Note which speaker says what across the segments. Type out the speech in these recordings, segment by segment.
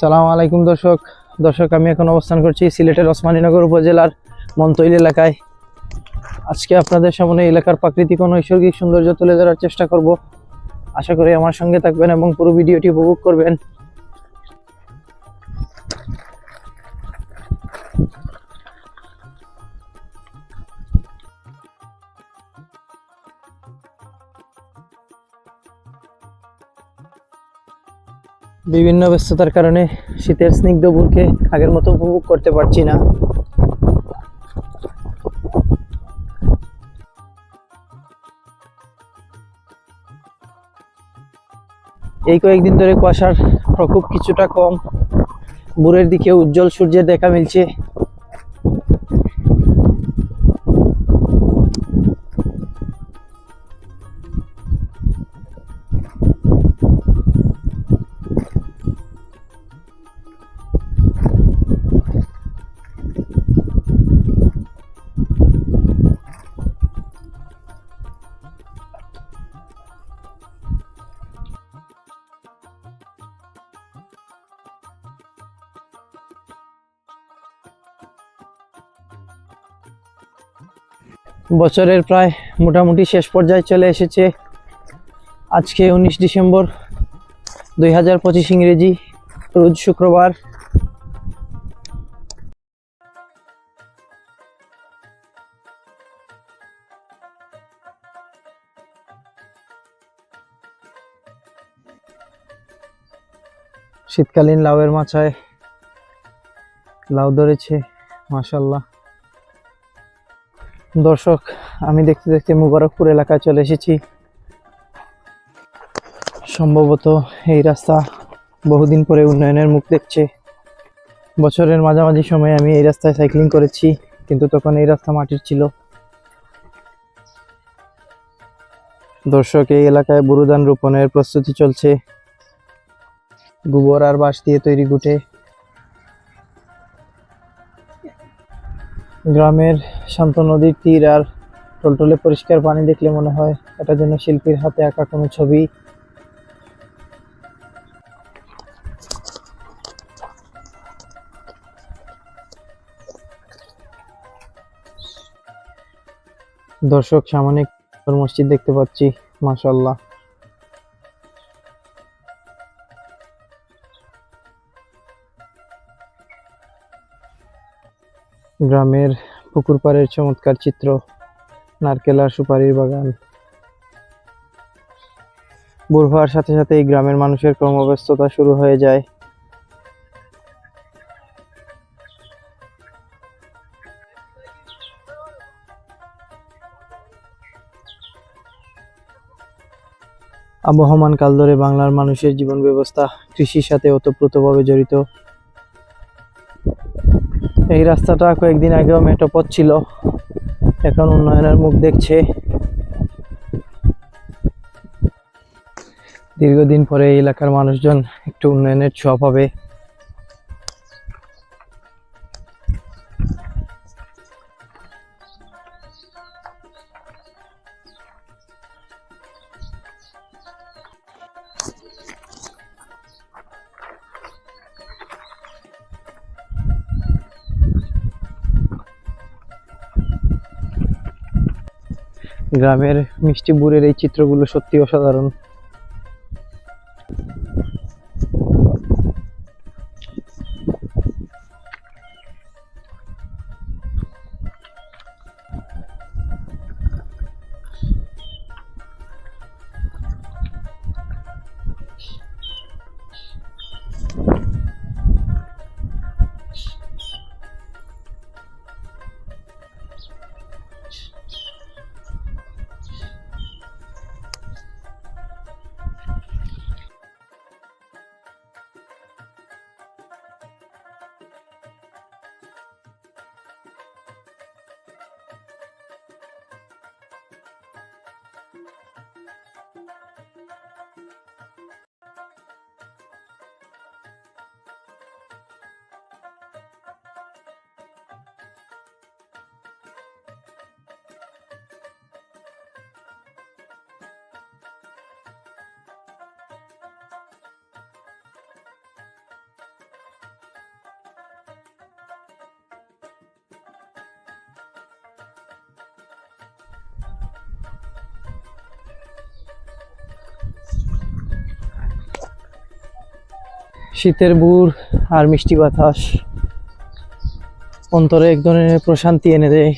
Speaker 1: সালাম আলাইকুম দর্শক। দর্শক, আমি এখন অবস্থান করছি সিলেটের ওসমানীনগর উপজেলার মন্তইল এলাকায়। আজকে আপনাদের সামনে এলাকার প্রাকৃতিক ও নৈসর্গিক সৌন্দর্য তুলে ধরার চেষ্টা করব। আশা করি আমার সঙ্গে থাকবেন এবং পুরো ভিডিওটি উপভোগ করবেন। বিভিন্ন ব্যস্ততার কারণে শীতের স্নিগ্ধ বুকে আগের মতো উপভোগ করতে পারছি না। এই কয়েকদিন ধরে কুয়াশার প্রকোপ কিছুটা কম। ভোরের দিকে উজ্জ্বল সূর্যের দেখা মিলছে। বছরের প্রায় মোটামুটি শেষ পর্যায়ে চলে এসেছে। আজকে উনিশ ডিসেম্বর দুই হাজার পঁচিশ ইংরেজি, রোজ শুক্রবার। শীতকালীন লাউয়ের মাচায় লাউ ধরেছে মাশাল্লাহ দর্শক, আমি দেখতে দেখতে মুবারকপুর এলাকায় চলে এসেছি। সম্ভবত এই রাস্তা বহুদিন পরে উন্নয়নের মুখ দেখছে। বছরের মাঝামাঝি সময়ে আমি এই রাস্তায় সাইক্লিং করেছি, কিন্তু তখন এই রাস্তা মাটির ছিল। দর্শক, এই এলাকায় বুরুদান রোপণের প্রস্তুতি চলছে। গোবর আর বাঁশ দিয়ে তৈরি গুটে। গ্রামের শান্ত নদীর তীর আর টলটলে পরিষ্কার পানি দেখলে মনে হয় এটা যেন শিল্পীর হাতে আঁকা কোনো ছবি। দর্শক, সামনে মসজিদ দেখতে পাচ্ছি মাশাল্লাহ গ্রামের পুকুর পাড়ের চমৎকার চিত্র নারকেল আর সুপারির বাগান। ভোর হওয়ার সাথে সাথে এই গ্রামের মানুষের কর্মব্যস্ততা শুরু হয়ে যায়। আবহমান কাল ধরে বাংলার মানুষের জীবন ব্যবস্থা কৃষির সাথে ওতপ্রোতভাবে জড়িত। এই রাস্তাটা কয়েকদিন আগেও মেটোপথ ছিল। এখন উন্নয়নের মুখ দেখছে। দীর্ঘদিন পরে এই এলাকার মানুষজন একটু উন্নয়নের ছোঁয়া পাবে। গ্রামের মিষ্টি বুড়ের এই চিত্রগুলো সত্যি অসাধারণ। শীতের বুর আর মিষ্টি বাতাস। অন্তরে এক ধরনের প্রশান্তি এনে দেয়।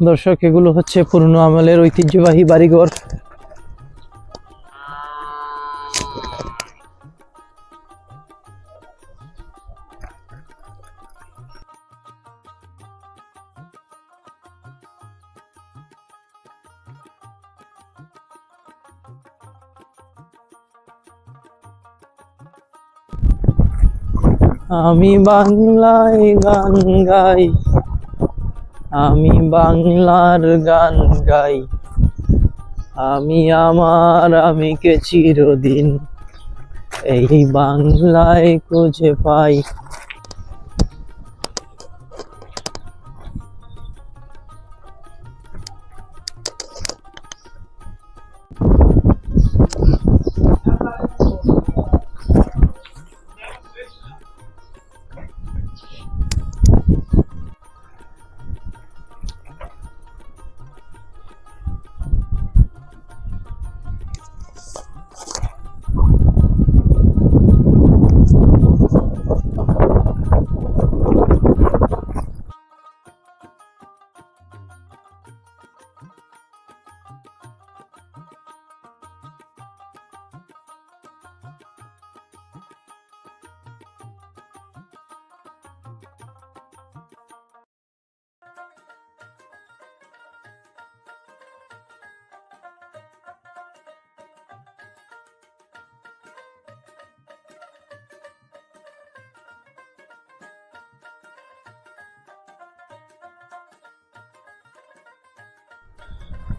Speaker 1: দর্শক এগুলো হচ্ছে পুরনো আমলের ঐতিহ্যবাহী বাড়িঘর। আমি বাংলায় গান গাই। আমি বাংলার গান গাই। আমি আমার আমি কে চিরদিন এই বাংলায় খুঁজে পাই।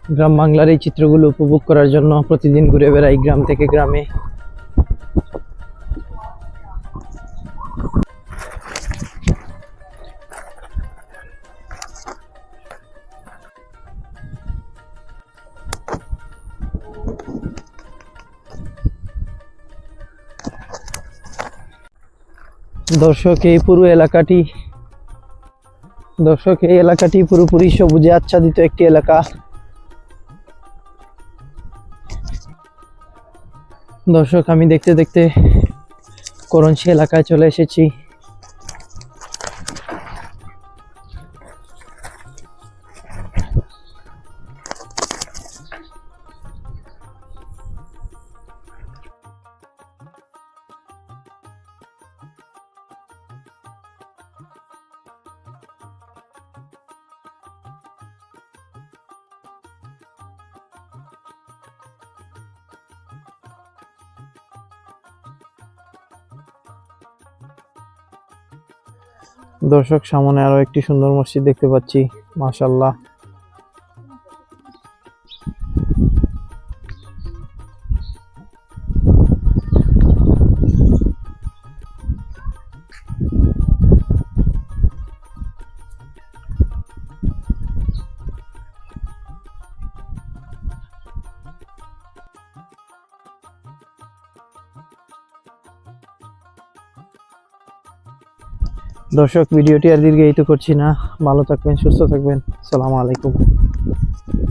Speaker 1: গ্রাম বাংলার এই চিত্রগুলো উপভোগ করার জন্য প্রতিদিন ঘুরে বেড়াই গ্রাম থেকে গ্রামে। দর্শক, এই পুরো এলাকাটি দর্শক, এই এলাকাটি পুরোপুরি সবুজে আচ্ছাদিত একটি এলাকা। দর্শক আমি দেখতে দেখতে করঞ্চি এলাকায় চলে এসেছি। দর্শক সামনে আরও একটি সুন্দর মসজিদ দেখতে পাচ্ছি মাশাল্লাহ দর্শক ভিডিওটি আর দীর্ঘায়িত করছি না। ভালো থাকবেন সুস্থ থাকবেন। সালামু আলাইকুম।